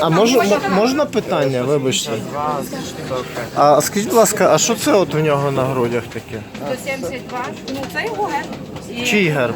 А мож, м- можна питання, вибачте? А скажіть, будь ласка, а що це от в нього на грудях таке? 172. Ну, це його герб. І- Чий герб?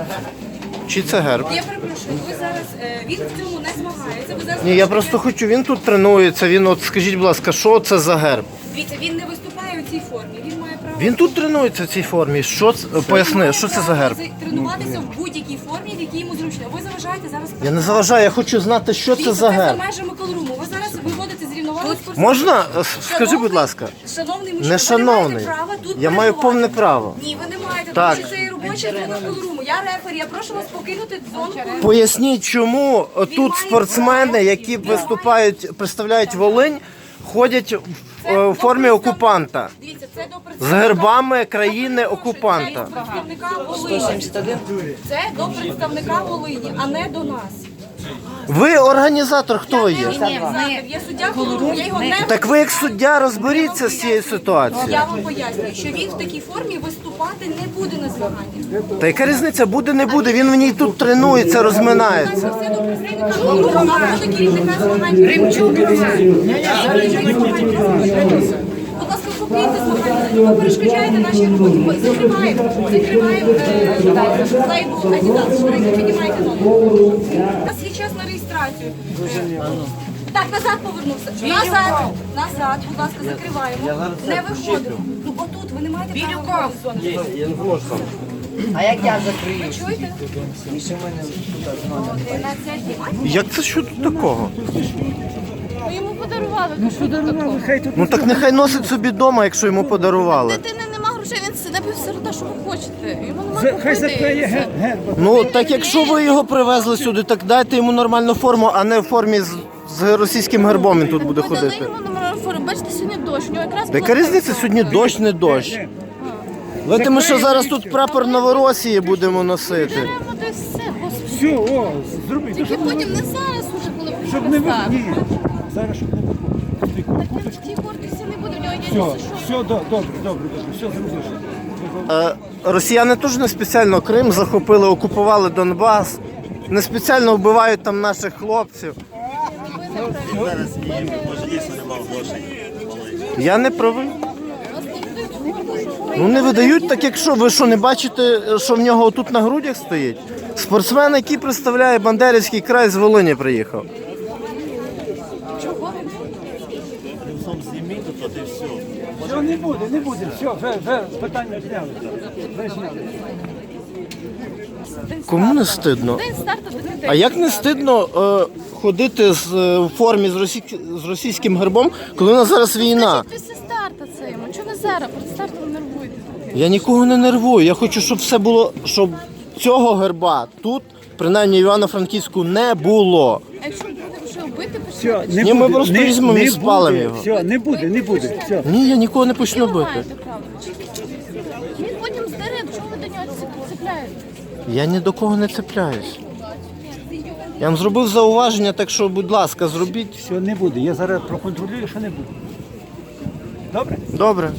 Чи це герб? Я перепрошую, ви зараз, е, він в цьому не змагається. Ви зараз Ні, я просто хочу, він тут тренується, він от скажіть, будь ласка, що це за герб? Дивіться, він не виступає у цій формі. Він має право Він тут тренується в цій формі. Що це? Поясни, що це за герб? Тренуватися в будь-якій формі, в якій йому зручно. Ви заважаєте зараз. Я не заважаю, я хочу знати, що це за Це герб. за межами колоруму. Ви зараз виводите з рівноваги спортсмена. Можна? Е, Скажи, будь ласка. Шановний мужчина, Не ви шановний. маєте права тут Я маю перебувати. повне право. Ні, ви не маєте, Так. тому що це є робоча зона колоруму. Я рефері, я прошу вас покинути зону колоруму. Поясніть, чому тут спортсмени, які виступають, представляють Волинь, ходять в в формі окупанта Дивіться, це до з гербами країни окупанта. Це до представника Волині. Це до представника Волині, а не до нас. Ви організатор, хто ви є? Організатор, суддя я його не Так ви як суддя розберіться з цією ситуацією. Я вам пояснюю, що він в такій формі виступати не буде на змаганнях. Та яка різниця буде, не буде. Він в ній тут тренується, розминається. Це до ласка, купуйте змагання, ви перешкоджаєте нашій роботі. Ми закриваємо, закриваємо лейбл Adidas, піднімайте ноги. У нас є час на реєстрацію. Так, назад повернувся. Назад, назад, будь ласка, закриваємо. Не виходимо. Ну отут, ви не маєте права виходити з зони. А як я закрию? Ви чуєте? 11 Як це що тут такого? Ну, Йому подарували. Ну, подарували. Ну так нехай носить собі вдома, якщо йому подарували. Дитини нема грошей, він напівсирота, що ви хочете. Йому нема Хай купити. заклеє і все. ге- герб. Ну так якщо ви його привезли сюди, так дайте йому нормальну форму, а не в формі з, з російським гербом він тут буде Ми дали ходити. йому номер форми. Бачите, сьогодні дощ. У нього якраз Та яка була різниця сьогодні дощ, не дощ? Ви ми що зараз тут прапор Новоросії будемо носити. Беремо то й все, господи. Все, о, зроби, Тільки потім не зараз уже, коли щоб не ви- Ні, зараз щоб не виходить. Так він в тій куртці не буде, в нього є Все, ніс, що. все, до- добре, добре, добре, все зрозуміло. Е, Росіяни теж не спеціально Крим захопили, окупували Донбас. Не спеціально вбивають там наших хлопців. Я не правий. Ну не видають так, якщо ви що не бачите, що в нього тут на грудях стоїть. Спортсмен, який представляє Бандерівський край з Волині приїхав. Все, не буде, не буде, все, вже, вже питання зняли. Вже зняли. Кому не стидно? День старту до людей. А як не стидно е, ходити з е, в формі з, російсь- з російським гербом, коли у нас зараз війна? Значить, після старту це йому. Чого ви зараз? Перед стартом нервуєте. Я нікого не нервую. Я хочу, щоб все було, щоб цього герба тут, принаймні в Івано-Франківську, не було. А якщо Все, не Ні, ми буде, просто не- візьмемо не і спалимо буде, його. Все, не буде, не буде, все. Ні, я нікого не почну бити. маєте. Він потім здере, чому ви до нього ці- цепляєтесь? Я ні до кого не цепляюсь. Я вам зробив зауваження, так що, будь ласка, зробіть. Все, не буде. Я зараз проконтролюю, що не буде. Добре? Добре.